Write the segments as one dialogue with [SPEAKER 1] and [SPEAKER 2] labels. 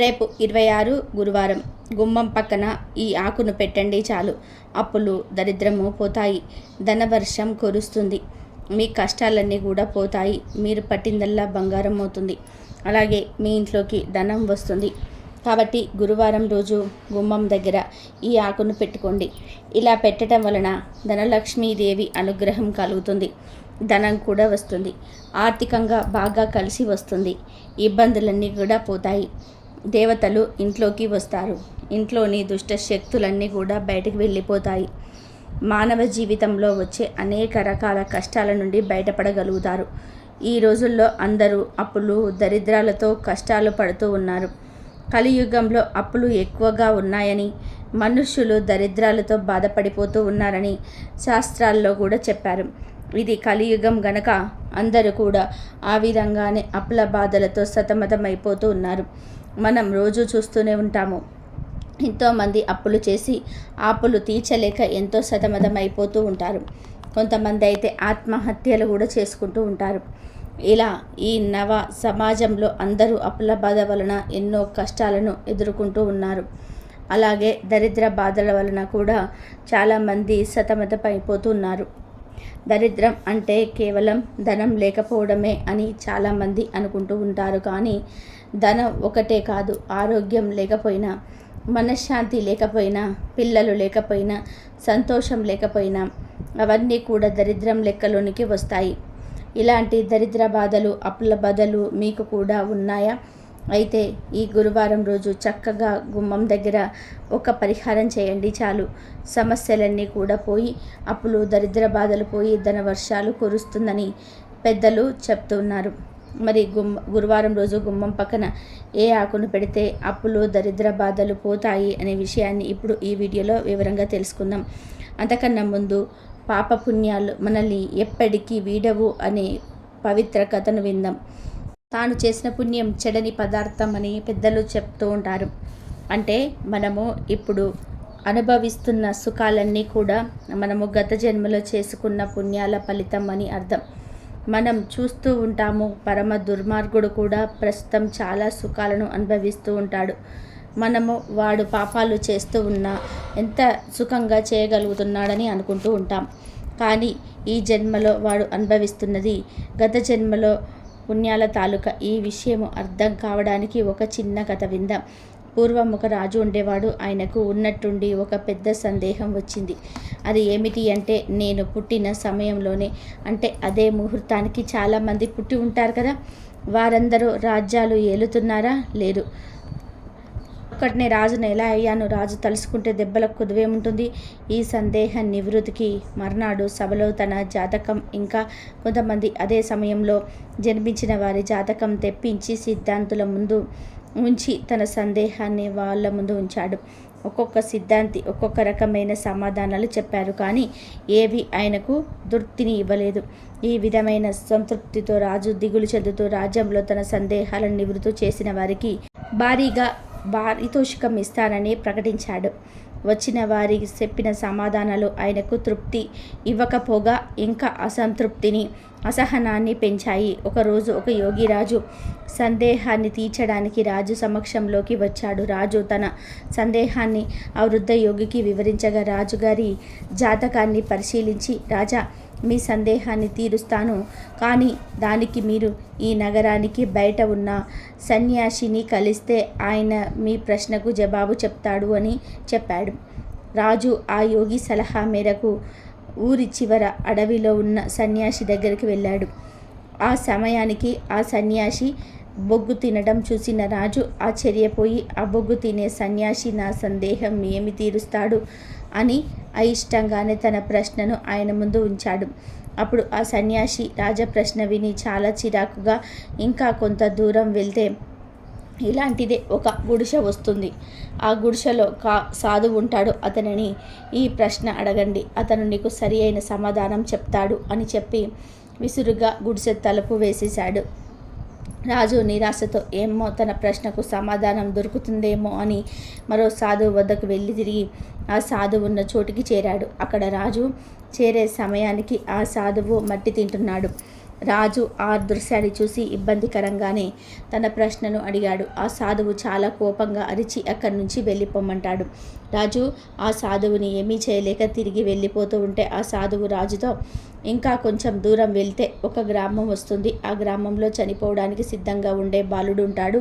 [SPEAKER 1] రేపు ఇరవై ఆరు గురువారం. గుమ్మం పక్కన ఈ ఆకును పెట్టండి చాలు. అప్పులు దరిద్రము పోతాయి. ధనవర్షం కురుస్తుంది. మీ కష్టాలన్నీ కూడా పోతాయి. మీరు పట్టిందల్లా బంగారం అవుతుంది. అలాగే మీ ఇంట్లోకి ధనం వస్తుంది. కాబట్టి గురువారం రోజు గుమ్మం దగ్గర ఈ ఆకును పెట్టుకోండి. ఇలా పెట్టడం వలన ధనలక్ష్మీదేవి అనుగ్రహం కలుగుతుంది. ధనం కూడా వస్తుంది. ఆర్థికంగా బాగా కలిసి వస్తుంది. ఇబ్బందులన్నీ కూడా పోతాయి. దేవతలు ఇంట్లోకి వస్తారు. ఇంట్లోని దుష్ట శక్తులన్నీ కూడా బయటకు వెళ్ళిపోతాయి. మానవ జీవితంలో వచ్చే అనేక రకాల కష్టాల నుండి బయటపడగలుగుతారు. ఈ రోజుల్లో అందరూ అప్పులు దరిద్రాలతో కష్టాలు పడుతూ ఉన్నారు. కలియుగంలో అప్పులు ఎక్కువగా ఉన్నాయని మనుష్యులు దరిద్రాలతో బాధపడిపోతూ ఉన్నారని శాస్త్రాల్లో కూడా చెప్పారు. ఇది కలియుగం గనక అందరూ కూడా ఆ విధంగానే అప్పుల బాధలతో సతమతమైపోతూ ఉన్నారు. మనం రోజు చూస్తూనే ఉంటాము. ఎంతోమంది అప్పులు చేసి ఆపులు అప్పులు తీర్చలేక ఎంతో సతమతమైపోతూ ఉంటారు. కొంతమంది అయితే ఆత్మహత్యలు కూడా చేసుకుంటూ ఉంటారు. ఇలా ఈ నవ సమాజంలో అందరూ అప్పుల బాధ వలన ఎన్నో కష్టాలను ఎదుర్కొంటూ ఉన్నారు. అలాగే దరిద్ర బాధల వలన కూడా చాలామంది సతమతమైపోతున్నారు దరిద్రం అంటే కేవలం ధనం లేకపోవడమే అని చాలామంది అనుకుంటూ ఉంటారు. కానీ ధనం ఒకటే కాదు ఆరోగ్యం లేకపోయినా మనశ్శాంతి లేకపోయినా పిల్లలు లేకపోయినా సంతోషం లేకపోయినా అవన్నీ కూడా దరిద్రం లెక్కలోనికి వస్తాయి. ఇలాంటి దరిద్ర బాధలు అప్పుల బాధలు మీకు కూడా ఉన్నాయా? అయితే ఈ గురువారం రోజు చక్కగా గుమ్మం దగ్గర ఒక పరిహారం చేయండి చాలు. సమస్యలన్నీ కూడా పోయి అప్పులు దరిద్ర బాధలు పోయి ధన వర్షాలు కురుస్తుందని పెద్దలు చెప్తున్నారు. మరి గుమ్ గురువారం రోజు గుమ్మం పక్కన ఏ ఆకును పెడితే అప్పులు దరిద్ర బాధలు పోతాయి అనే విషయాన్ని ఇప్పుడు ఈ వీడియోలో వివరంగా తెలుసుకుందాం. అంతకన్నా ముందు పాపపుణ్యాలు మనల్ని ఎప్పటికీ వీడవు అనే పవిత్ర కథను విందాం. తాను చేసిన పుణ్యం చెడని పదార్థం అని పెద్దలు చెప్తూ ఉంటారు. అంటే మనము ఇప్పుడు అనుభవిస్తున్న సుఖాలన్నీ కూడా మనము గత జన్మలో చేసుకున్న పుణ్యాల ఫలితం అని అర్థం. మనం చూస్తూ ఉంటాము. పరమ దుర్మార్గుడు కూడా ప్రస్తుతం చాలా సుఖాలను అనుభవిస్తూ ఉంటాడు. మనము వాడు పాపాలు చేస్తూ ఉన్నా ఎంత సుఖంగా చేయగలుగుతున్నాడని అనుకుంటూ ఉంటాం. కానీ ఈ జన్మలో వాడు అనుభవిస్తున్నది గత జన్మలో పుణ్యాల తాలూకా ఈ విషయము అర్థం కావడానికి ఒక చిన్న కథ విందాం. పూర్వం ఒక రాజు ఉండేవాడు. ఆయనకు ఉన్నట్టుండి ఒక పెద్ద సందేహం వచ్చింది. అది ఏమిటి అంటే నేను పుట్టిన సమయంలోనే అంటే అదే ముహూర్తానికి చాలామంది పుట్టి ఉంటారు కదా వారందరూ రాజ్యాలు ఏలుతున్నారా? లేరు ఒక్కటినే రాజును ఎలా అయ్యాను రాజు తలుసుకుంటే దెబ్బలకు కుదువేముంటుంది ఈ సందేహ నివృత్తికి మర్నాడు సభలో తన జాతకం ఇంకా కొంతమంది అదే సమయంలో జన్మించిన వారి జాతకం తెప్పించి సిద్ధాంతుల ముందు ఉంచి తన సందేహాన్ని వాళ్ళ ముందు ఉంచాడు. ఒక్కొక్క సిద్ధాంతి ఒక్కొక్క రకమైన సమాధానాలు చెప్పారు. కానీ ఏవి ఆయనకు దృప్తిని ఇవ్వలేదు. ఈ విధమైన సంతృప్తితో రాజు దిగులు చెందుతూ రాజ్యంలో తన సందేహాలను నివృత్తి చేసిన వారికి భారీగా పారితోషికం ఇస్తానని ప్రకటించాడు. వచ్చిన వారికి చెప్పిన సమాధానాలు ఆయనకు తృప్తి ఇవ్వకపోగా ఇంకా అసంతృప్తిని అసహనాన్ని పెంచాయి. ఒకరోజు ఒక యోగిరాజు సందేహాన్ని తీర్చడానికి రాజు సమక్షంలోకి వచ్చాడు. రాజు తన సందేహాన్ని ఆ వృద్ధ యోగికి వివరించగా రాజుగారి జాతకాన్ని పరిశీలించి రాజా మీ సందేహాన్ని తీరుస్తాను. కానీ దానికి మీరు ఈ నగరానికి బయట ఉన్న సన్యాసిని కలిస్తే ఆయన మీ ప్రశ్నకు జవాబు చెప్తాడు అని చెప్పాడు. రాజు ఆ యోగి సలహా మేరకు ఊరి చివర అడవిలో ఉన్న సన్యాసి దగ్గరికి వెళ్ళాడు. ఆ సమయానికి ఆ సన్యాసి బొగ్గు తినడం చూసిన రాజు ఆశ్చర్యపోయి ఆ బొగ్గు తినే సన్యాసి నా సందేహం ఏమి తీరుస్తాడు? అని అయిష్టంగానే తన ప్రశ్నను ఆయన ముందు ఉంచాడు. అప్పుడు ఆ సన్యాసి రాజ ప్రశ్న విని చాలా చిరాకుగా ఇంకా కొంత దూరం వెళ్తే ఇలాంటిదే ఒక గుడిసె వస్తుంది. ఆ గుడిసెలో కా సాధు ఉంటాడు. అతనిని ఈ ప్రశ్న అడగండి. అతను నీకు సరి అయిన సమాధానం చెప్తాడు అని చెప్పి విసురుగా గుడిసె తలుపు వేసేశాడు. రాజు నిరాశతో ఏమో తన ప్రశ్నకు సమాధానం దొరుకుతుందేమో అని మరో సాధువు వద్దకు వెళ్ళి తిరిగి ఆ సాధువు ఉన్న చోటికి చేరాడు. అక్కడ రాజు చేరే సమయానికి ఆ సాధువు మట్టి తింటున్నాడు. రాజు ఆ దృశ్యాన్ని చూసి ఇబ్బందికరంగానే తన ప్రశ్నను అడిగాడు. ఆ సాధువు చాలా కోపంగా అరిచి అక్కడి నుంచి వెళ్ళిపోమంటాడు రాజు ఆ సాధువుని ఏమీ చేయలేక తిరిగి వెళ్ళిపోతూ ఉంటే ఆ సాధువు రాజుతో ఇంకా కొంచెం దూరం వెళ్తే ఒక గ్రామం వస్తుంది. ఆ గ్రామంలో చనిపోవడానికి సిద్ధంగా ఉండే బాలుడు ఉంటాడు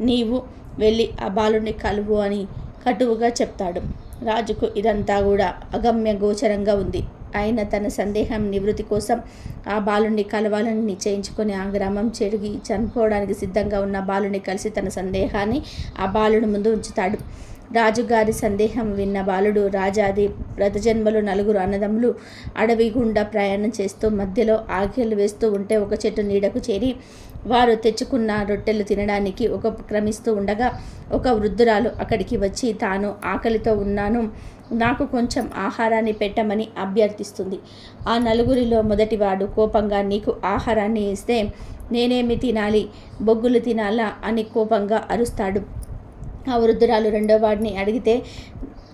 [SPEAKER 1] నీవు వెళ్ళి ఆ బాలుడిని కలువు అని కటువుగా చెప్తాడు. రాజుకు ఇదంతా కూడా అగమ్య గోచరంగా ఉంది. ఆయన తన సందేహం నివృత్తి కోసం ఆ బాలుని కలవాలని నిశ్చయించుకొని ఆ గ్రామం చెరిగి చనిపోవడానికి సిద్ధంగా ఉన్న బాలుని కలిసి తన సందేహాన్ని ఆ బాలుని ముందు ఉంచుతాడు. రాజుగారి సందేహం విన్న బాలుడు రాజాది ప్రతజన్మలు నలుగురు అన్నదమ్ములు అడవి గుండా ప్రయాణం చేస్తూ మధ్యలో ఆకలి వేస్తూ ఉంటే ఒక చెట్టు నీడకు చేరి వారు తెచ్చుకున్న రొట్టెలు తినడానికి ఒక క్రమిస్తూ ఉండగా ఒక వృద్ధురాలు అక్కడికి వచ్చి తాను ఆకలితో ఉన్నాను. నాకు కొంచెం ఆహారాన్ని పెట్టమని అభ్యర్థిస్తుంది. ఆ నలుగురిలో మొదటివాడు కోపంగా నీకు ఆహారాన్ని ఇస్తే నేనేమి తినాలి? బొగ్గులు తినాలా? అని కోపంగా అరుస్తాడు ఆ వృద్ధురాలు రెండో వాడిని అడిగితే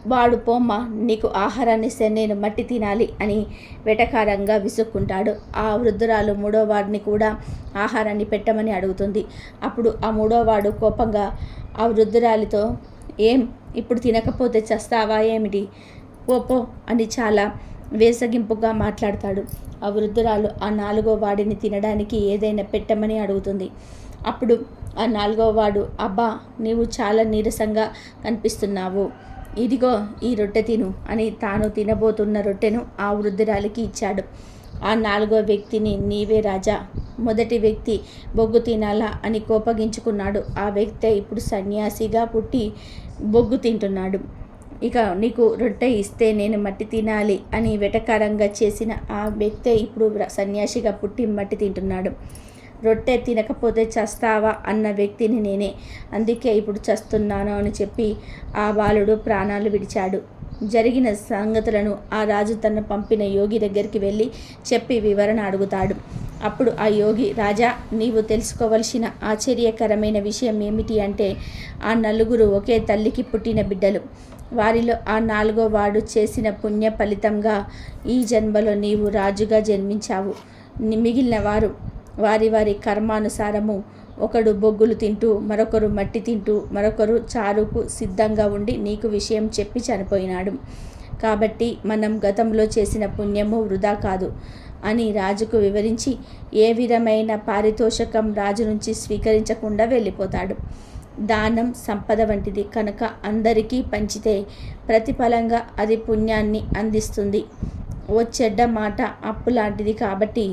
[SPEAKER 1] వాడు పోమ్మ నీకు ఆహారాన్ని ఇస్తే నేను మట్టి తినాలి అని వెటకారంగా విసుక్కుంటాడు. ఆ వృద్ధురాలు మూడో వాడిని కూడా ఆహారాన్ని పెట్టమని అడుగుతుంది. అప్పుడు ఆ మూడో వాడు కోపంగా ఆ వృద్ధురాలితో ఏం? ఇప్పుడు తినకపోతే చస్తావా? ఏమిటి? ఓపో అని చాలా వేసగింపుగా మాట్లాడతాడు. ఆ వృద్ధురాలు ఆ నాలుగో వాడిని తినడానికి ఏదైనా పెట్టమని అడుగుతుంది. అప్పుడు ఆ నాలుగో వాడు అబ్బా నీవు చాలా నీరసంగా కనిపిస్తున్నావు. ఇదిగో ఈ రొట్టె తిను అని తాను తినబోతున్న రొట్టెను ఆ వృద్ధురాలికి ఇచ్చాడు. ఆ నాలుగో వ్యక్తిని నీవే రాజా మొదటి వ్యక్తి బొగ్గు తినాలా అని కోపగించుకున్నాడు. ఆ వ్యక్తి ఇప్పుడు సన్యాసిగా పుట్టి బొగ్గు తింటున్నాడు. ఇక నీకు రొట్టె ఇస్తే నేను మట్టి తినాలి అని వెటకారంగా చేసిన ఆ వ్యక్తి ఇప్పుడు సన్యాసిగా పుట్టి మట్టి తింటున్నాడు. రొట్టె తినకపోతే చస్తావా అన్న వ్యక్తిని నేనే. అందుకే ఇప్పుడు చస్తున్నాను అని చెప్పి ఆ బాలుడు ప్రాణాలు విడిచాడు. జరిగిన సంగతులను ఆ రాజు తను పంపిన యోగి దగ్గరికి వెళ్ళి చెప్పి వివరణ అడుగుతాడు. అప్పుడు ఆ యోగి రాజా నీవు తెలుసుకోవలసిన ఆశ్చర్యకరమైన విషయం ఏమిటి అంటే ఆ నలుగురు ఒకే తల్లికి పుట్టిన బిడ్డలు. వారిలో ఆ నాలుగో వాడు చేసిన పుణ్య ఫలితంగా ఈ జన్మలో నీవు రాజుగా జన్మించావు. మిగిలిన వారు వారి వారి కర్మానుసారము ఒకడు బొగ్గులు తింటూ మరొకరు మట్టి తింటూ మరొకరు చారుకు సిద్ధంగా ఉండి నీకు విషయం చెప్పి చనిపోయినాడు. కాబట్టి మనం గతంలో చేసిన పుణ్యము వృధా కాదు అని రాజుకు వివరించి ఏ విధమైన పారితోషకం రాజు నుంచి స్వీకరించకుండా వెళ్ళిపోతాడు. దానం సంపద వంటిది కనుక అందరికీ పంచితే ప్రతిఫలంగా అది పుణ్యాన్ని అందిస్తుంది. ఓ చెడ్డ మాట అప్పు లాంటిది కాబట్టి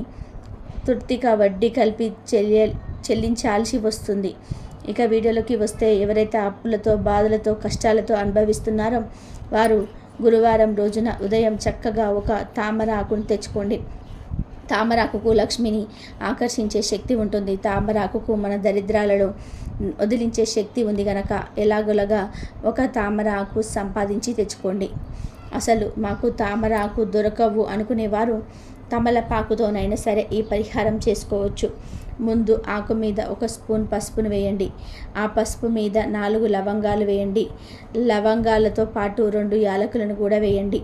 [SPEAKER 1] తృప్తిగా వడ్డీ కలిపి చెల్లి చెల్లించాల్సి వస్తుంది. ఇక వీడియోలోకి వస్తే ఎవరైతే అప్పులతో బాధలతో కష్టాలతో అనుభవిస్తున్నారో వారు గురువారం రోజున ఉదయం చక్కగా ఒక తామర ఆకును తెచ్చుకోండి. తామరాకుకు లక్ష్మిని ఆకర్షించే శక్తి ఉంటుంది. తామరాకుకు మన దరిద్రాలలో వదిలించే శక్తి ఉంది గనక ఎలాగోలాగా ఒక తామర ఆకు సంపాదించి తెచ్చుకోండి. అసలు మాకు తామర ఆకు దొరకవు అనుకునేవారు తమలపాకుతోనైనా సరే ఈ పరిహారం చేసుకోవచ్చు. ముందు ఆకు మీద ఒక స్పూన్ పసుపును వేయండి. ఆ పసుపు మీద నాలుగు లవంగాలు వేయండి. లవంగాలతో పాటు రెండు యాలకులను కూడా వేయండి.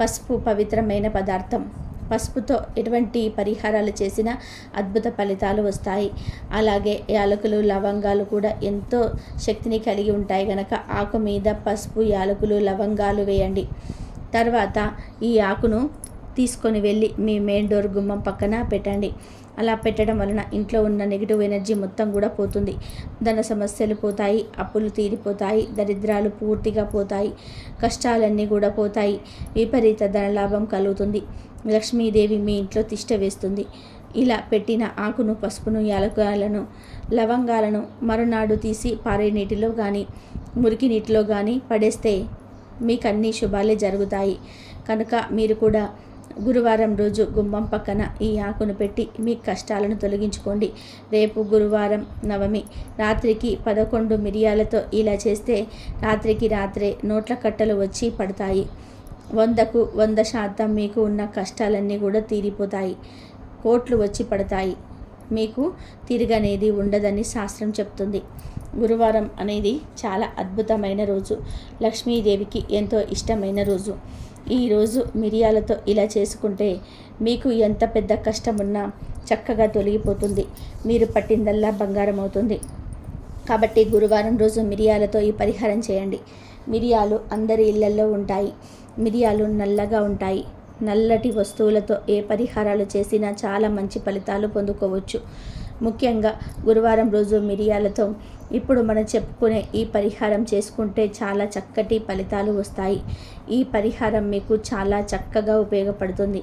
[SPEAKER 1] పసుపు పవిత్రమైన పదార్థం. పసుపుతో ఎటువంటి పరిహారాలు చేసినా అద్భుత ఫలితాలు వస్తాయి. అలాగే యాలకులు లవంగాలు కూడా ఎంతో శక్తిని కలిగి ఉంటాయి కనుక ఆకు మీద పసుపు యాలకులు లవంగాలు వేయండి. తర్వాత ఈ ఆకును తీసుకొని వెళ్ళి మీ మెయిన్ డోర్ గుమ్మం పక్కన పెట్టండి. అలా పెట్టడం వలన ఇంట్లో ఉన్న నెగిటివ్ ఎనర్జీ మొత్తం కూడా పోతుంది. ధన సమస్యలు పోతాయి అప్పులు తీరిపోతాయి దరిద్రాలు పూర్తిగా పోతాయి కష్టాలన్నీ కూడా పోతాయి. విపరీత ధనలాభం కలుగుతుంది. లక్ష్మీదేవి మీ ఇంట్లో తిష్ట వేస్తుంది. ఇలా పెట్టిన ఆకును పసుపును యాలకాయలను లవంగాలను మరునాడు తీసి పారే నీటిలో కానీ మురికి నీటిలో కానీ పడేస్తే మీకు అన్ని శుభాలే జరుగుతాయి. కనుక మీరు కూడా గురువారం రోజు గుమ్మం పక్కన ఈ ఆకును పెట్టి మీ కష్టాలను తొలగించుకోండి. రేపు గురువారం నవమి. రాత్రికి పదకొండు మిరియాలతో ఇలా చేస్తే రాత్రికి రాత్రే నోట్ల కట్టలు వచ్చి పడతాయి. వందకు వంద శాతం మీకు ఉన్న కష్టాలన్నీ కూడా తీరిపోతాయి. కోట్లు వచ్చి పడతాయి. మీకు తిరగనేది ఉండదని శాస్త్రం చెప్తుంది. గురువారం అనేది చాలా అద్భుతమైన రోజు. లక్ష్మీదేవికి ఎంతో ఇష్టమైన రోజు. ఈరోజు మిరియాలతో ఇలా చేసుకుంటే మీకు ఎంత పెద్ద కష్టమున్నా చక్కగా తొలగిపోతుంది. మీరు పట్టిందల్లా బంగారం అవుతుంది కాబట్టి గురువారం రోజు మిరియాలతో ఈ పరిహారం చేయండి. మిరియాలు అందరి ఇళ్ళలో ఉంటాయి. మిరియాలు నల్లగా ఉంటాయి. నల్లటి వస్తువులతో ఏ పరిహారాలు చేసినా చాలా మంచి ఫలితాలు పొందుకోవచ్చు. ముఖ్యంగా గురువారం రోజు మిరియాలతో ఇప్పుడు మనం చెప్పుకునే ఈ పరిహారం చేసుకుంటే చాలా చక్కటి ఫలితాలు వస్తాయి. ఈ పరిహారం మీకు చాలా చక్కగా ఉపయోగపడుతుంది.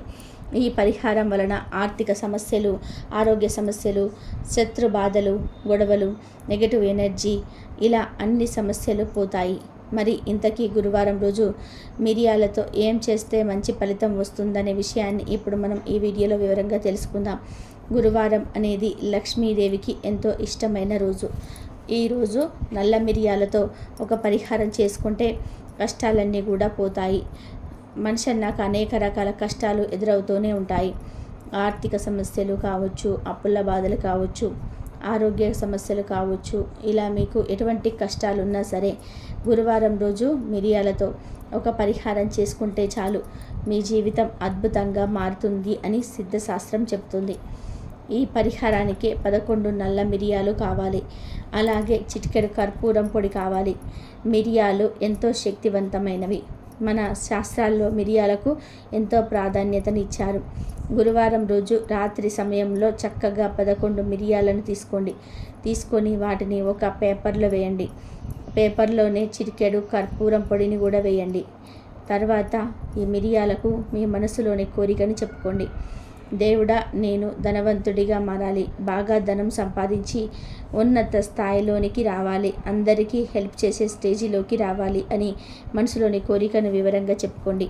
[SPEAKER 1] ఈ పరిహారం వలన ఆర్థిక సమస్యలు ఆరోగ్య సమస్యలు శత్రు బాధలు గొడవలు నెగటివ్ ఎనర్జీ ఇలా అన్ని సమస్యలు పోతాయి. మరి ఇంతకీ గురువారం రోజు మిరియాలతో ఏం చేస్తే మంచి ఫలితం వస్తుందనే విషయాన్ని ఇప్పుడు మనం ఈ వీడియోలో వివరంగా తెలుసుకుందాం. గురువారం అనేది లక్ష్మీదేవికి ఎంతో ఇష్టమైన రోజు. ఈరోజు నల్ల మిరియాలతో ఒక పరిహారం చేసుకుంటే కష్టాలన్నీ కూడా పోతాయి. మనిషి అన్నాక అనేక రకాల కష్టాలు ఎదురవుతూనే ఉంటాయి. ఆర్థిక సమస్యలు కావచ్చు అప్పుల బాధలు కావచ్చు ఆరోగ్య సమస్యలు కావచ్చు ఇలా మీకు ఎటువంటి కష్టాలు ఉన్నా సరే గురువారం రోజు మిరియాలతో ఒక పరిహారం చేసుకుంటే చాలు. మీ జీవితం అద్భుతంగా మారుతుంది అని సిద్ధశాస్త్రం చెప్తుంది ఈ పరిహారానికి పదకొండు నల్ల మిరియాలు కావాలి. అలాగే చిటికెడు కర్పూరం పొడి కావాలి. మిరియాలు ఎంతో శక్తివంతమైనవి. మన శాస్త్రాల్లో మిరియాలకు ఎంతో ప్రాధాన్యతనిచ్చారు. గురువారం రోజు రాత్రి సమయంలో చక్కగా పదకొండు మిరియాలను తీసుకోండి. తీసుకొని వాటిని ఒక పేపర్లో వేయండి. పేపర్లోనే చిటికెడు కర్పూరం పొడిని కూడా వేయండి. తర్వాత ఈ మిరియాలకు మీ మనసులోని కోరికని చెప్పుకోండి. దేవుడా నేను ధనవంతుడిగా మారాలి. బాగా ధనం సంపాదించి ఉన్నత స్థాయిలోనికి రావాలి. అందరికీ హెల్ప్ చేసే స్టేజిలోకి రావాలి అని మనసులోని కోరికను వివరంగా చెప్పుకోండి.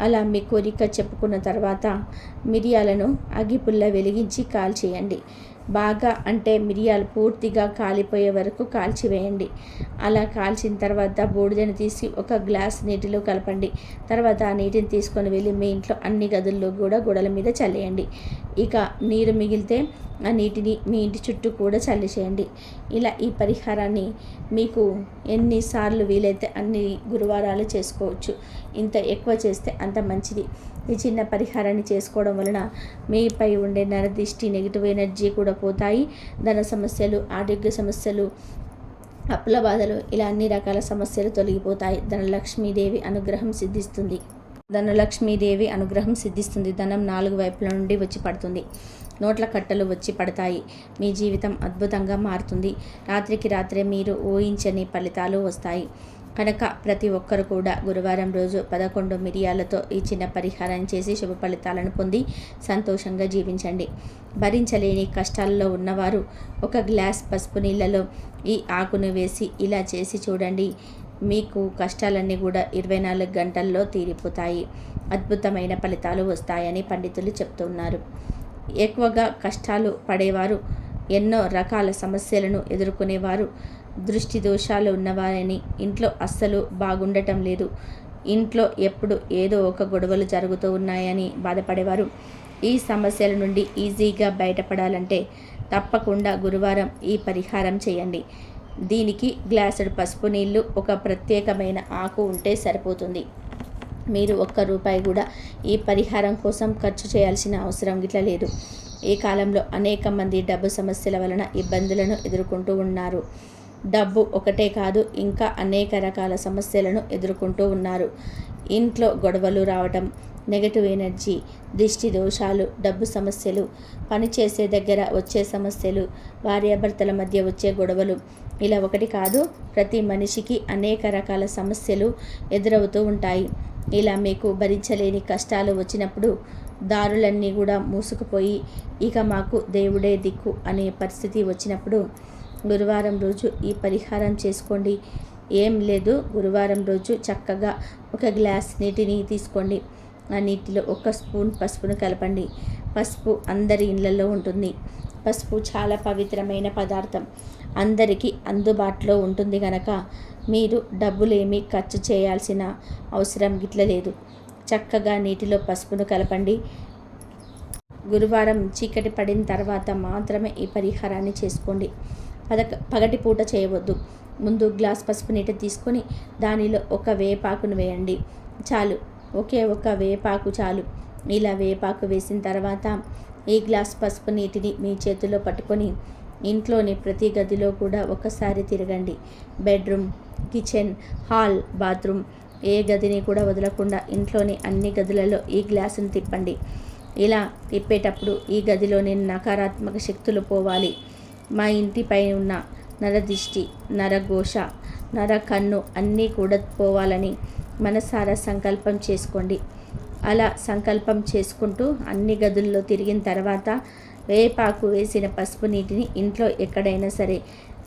[SPEAKER 1] అలా మీ కోరిక చెప్పుకున్న తర్వాత మిరియాలను అగిపుల్ల వెలిగించి కాల్ చేయండి బాగా అంటే మిరియాలు పూర్తిగా కాలిపోయే వరకు కాల్చివేయండి. అలా కాల్చిన తర్వాత బూడిదను తీసి ఒక గ్లాస్ నీటిలో కలపండి. తర్వాత ఆ నీటిని తీసుకొని వెళ్ళి మీ ఇంట్లో అన్ని గదుల్లో కూడా గోడల మీద చల్లేయండి. ఇక నీరు మిగిలితే ఆ నీటిని మీ ఇంటి చుట్టూ కూడా చల్లిచేయండి. ఇలా ఈ పరిహారాన్ని మీకు ఎన్నిసార్లు వీలైతే అన్ని గురువారాలు చేసుకోవచ్చు. ఇంత ఎక్కువ చేస్తే అంత మంచిది. ఈ చిన్న పరిహారాన్ని చేసుకోవడం వలన మీపై ఉండే నరదిష్టి నెగిటివ్ ఎనర్జీ కూడా పోతాయి. ధన సమస్యలు ఆరోగ్య సమస్యలు అప్పుల బాధలు ఇలా అన్ని రకాల సమస్యలు తొలగిపోతాయి. ధనలక్ష్మీదేవి అనుగ్రహం సిద్ధిస్తుంది. ధనలక్ష్మీదేవి అనుగ్రహం సిద్ధిస్తుంది. ధనం నాలుగు వైపుల నుండి వచ్చి పడుతుంది. నోట్ల కట్టలు వచ్చి పడతాయి. మీ జీవితం అద్భుతంగా మారుతుంది. రాత్రికి రాత్రే మీరు ఊహించని ఫలితాలు వస్తాయి. కనుక ప్రతి ఒక్కరు కూడా గురువారం రోజు పదకొండు మిరియాలతో ఈ చిన్న పరిహారం చేసి శుభ ఫలితాలను పొంది సంతోషంగా జీవించండి. భరించలేని కష్టాల్లో ఉన్నవారు ఒక గ్లాస్ పసుపు నీళ్ళలో ఈ ఆకును వేసి ఇలా చేసి చూడండి. మీకు కష్టాలన్నీ కూడా ఇరవై నాలుగు గంటల్లో తీరిపోతాయి. అద్భుతమైన ఫలితాలు వస్తాయని పండితులు చెప్తున్నారు. ఎక్కువగా కష్టాలు పడేవారు ఎన్నో రకాల సమస్యలను ఎదుర్కొనేవారు దృష్టి దోషాలు ఉన్నవారని ఇంట్లో అస్సలు బాగుండటం లేదు. ఇంట్లో ఎప్పుడు ఏదో ఒక గొడవలు జరుగుతూ ఉన్నాయని బాధపడేవారు. ఈ సమస్యల నుండి ఈజీగా బయటపడాలంటే తప్పకుండా గురువారం ఈ పరిహారం చేయండి. దీనికి గ్లాసుడు పసుపు నీళ్ళు ఒక ప్రత్యేకమైన ఆకు ఉంటే సరిపోతుంది. మీరు ఒక్క రూపాయి కూడా ఈ పరిహారం కోసం ఖర్చు చేయాల్సిన అవసరం గిట్లా లేదు. ఈ కాలంలో అనేక మంది డబ్బు సమస్యల వలన ఇబ్బందులను ఎదుర్కొంటూ ఉన్నారు. డబ్బు ఒకటే కాదు ఇంకా అనేక రకాల సమస్యలను ఎదుర్కొంటూ ఉన్నారు. ఇంట్లో గొడవలు రావటం నెగటివ్ ఎనర్జీ దిష్టి దోషాలు డబ్బు సమస్యలు పనిచేసే దగ్గర వచ్చే సమస్యలు భార్యాభర్తల మధ్య వచ్చే గొడవలు ఇలా ఒకటి కాదు ప్రతి మనిషికి అనేక రకాల సమస్యలు ఎదురవుతూ ఉంటాయి. ఇలా మీకు భరించలేని కష్టాలు వచ్చినప్పుడు దారులన్నీ కూడా మూసుకుపోయి ఇక మాకు దేవుడే దిక్కు అనే పరిస్థితి వచ్చినప్పుడు గురువారం రోజు ఈ పరిహారం చేసుకోండి. ఏం లేదు గురువారం రోజు చక్కగా ఒక గ్లాస్ నీటిని తీసుకోండి. ఆ నీటిలో ఒక స్పూన్ పసుపును కలపండి. పసుపు అందరి ఇళ్ళల్లో ఉంటుంది. పసుపు చాలా పవిత్రమైన పదార్థం. అందరికీ అందుబాటులో ఉంటుంది కనుక మీరు డబ్బులేమీ ఖర్చు చేయాల్సిన అవసరం గిట్ల లేదు. చక్కగా నీటిలో పసుపును కలపండి. గురువారం చీకటి పడిన తర్వాత మాత్రమే ఈ పరిహారాన్ని చేసుకోండి. పదక పగటి పూట చేయవద్దు. ముందు గ్లాస్ పసుపు నీటి తీసుకొని దానిలో ఒక వేపాకును వేయండి. చాలు. ఒకే ఒక వేపాకు చాలు. ఇలా వేపాకు వేసిన తర్వాత ఈ గ్లాస్ పసుపు నీటిని మీ చేతిలో పట్టుకొని ఇంట్లోని ప్రతి గదిలో కూడా ఒకసారి తిరగండి. బెడ్రూమ్ కిచెన్ హాల్ బాత్రూమ్ ఏ గదిని కూడా వదలకుండా ఇంట్లోని అన్ని గదులలో ఈ గ్లాసును తిప్పండి. ఇలా తిప్పేటప్పుడు ఈ గదిలోని నకారాత్మక శక్తులు పోవాలి. మా ఇంటిపై ఉన్న నరదిష్టి నరఘోష నర కన్ను అన్నీ కూడా పోవాలని మనసారా సంకల్పం చేసుకోండి. అలా సంకల్పం చేసుకుంటూ అన్ని గదుల్లో తిరిగిన తర్వాత వేపాకు వేసిన పసుపు నీటిని ఇంట్లో ఎక్కడైనా సరే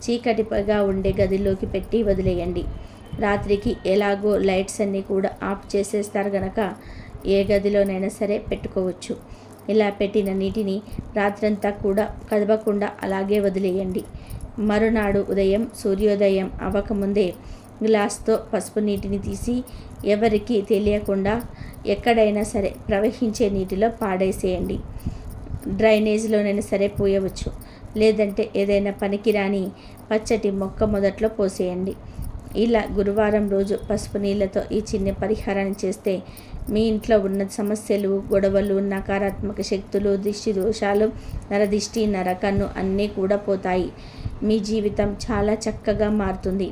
[SPEAKER 1] చీకటిగా ఉండే గదిలోకి పెట్టి వదిలేయండి. రాత్రికి ఎలాగో లైట్స్ అన్నీ కూడా ఆఫ్ చేసేస్తారు గనక ఏ గదిలోనైనా సరే పెట్టుకోవచ్చు. ఇలా పెట్టిన నీటిని రాత్రంతా కూడా కదపకుండా అలాగే వదిలేయండి. మరునాడు ఉదయం సూర్యోదయం అవ్వకముందే గ్లాస్తో పసుపు నీటిని తీసి ఎవరికి తెలియకుండా ఎక్కడైనా సరే ప్రవహించే నీటిలో పాడేసేయండి. డ్రైనేజ్లోనైనా సరే పోయవచ్చు. లేదంటే ఏదైనా పనికిరాని పచ్చటి మొక్క మొదట్లో పోసేయండి. ఇలా గురువారం రోజు పసుపు నీళ్ళతో ఈ చిన్న పరిహారాన్ని చేస్తే మీ ఇంట్లో ఉన్న సమస్యలు గొడవలు నకారాత్మక శక్తులు దిష్టి దోషాలు నరదిష్టి నరకన్ను అన్నీ కూడా పోతాయి. మీ జీవితం చాలా చక్కగా మారుతుంది.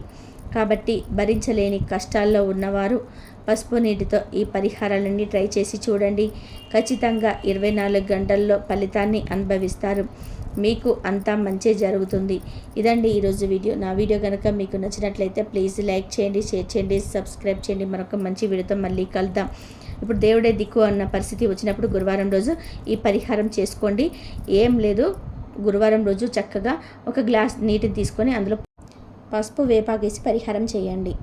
[SPEAKER 1] కాబట్టి భరించలేని కష్టాల్లో ఉన్నవారు పసుపు నీటితో ఈ పరిహారాలన్నీ ట్రై చేసి చూడండి. ఖచ్చితంగా ఇరవై నాలుగు గంటల్లో ఫలితాన్ని అనుభవిస్తారు. మీకు అంతా మంచి జరుగుతుంది. ఇదండి ఈరోజు వీడియో. నా వీడియో కనుక మీకు నచ్చినట్లయితే ప్లీజ్ లైక్ చేయండి షేర్ చేయండి సబ్స్క్రైబ్ చేయండి. మరొక మంచి వీడియోతో మళ్ళీ కలుద్దాం. ఇప్పుడు దేవుడే దిక్కు అన్న పరిస్థితి వచ్చినప్పుడు గురువారం రోజు ఈ పరిహారం చేసుకోండి. ఏం లేదు గురువారం రోజు చక్కగా ఒక గ్లాస్ నీటిని తీసుకొని అందులో పసుపు వేపాకేసి పరిహారం చేయండి.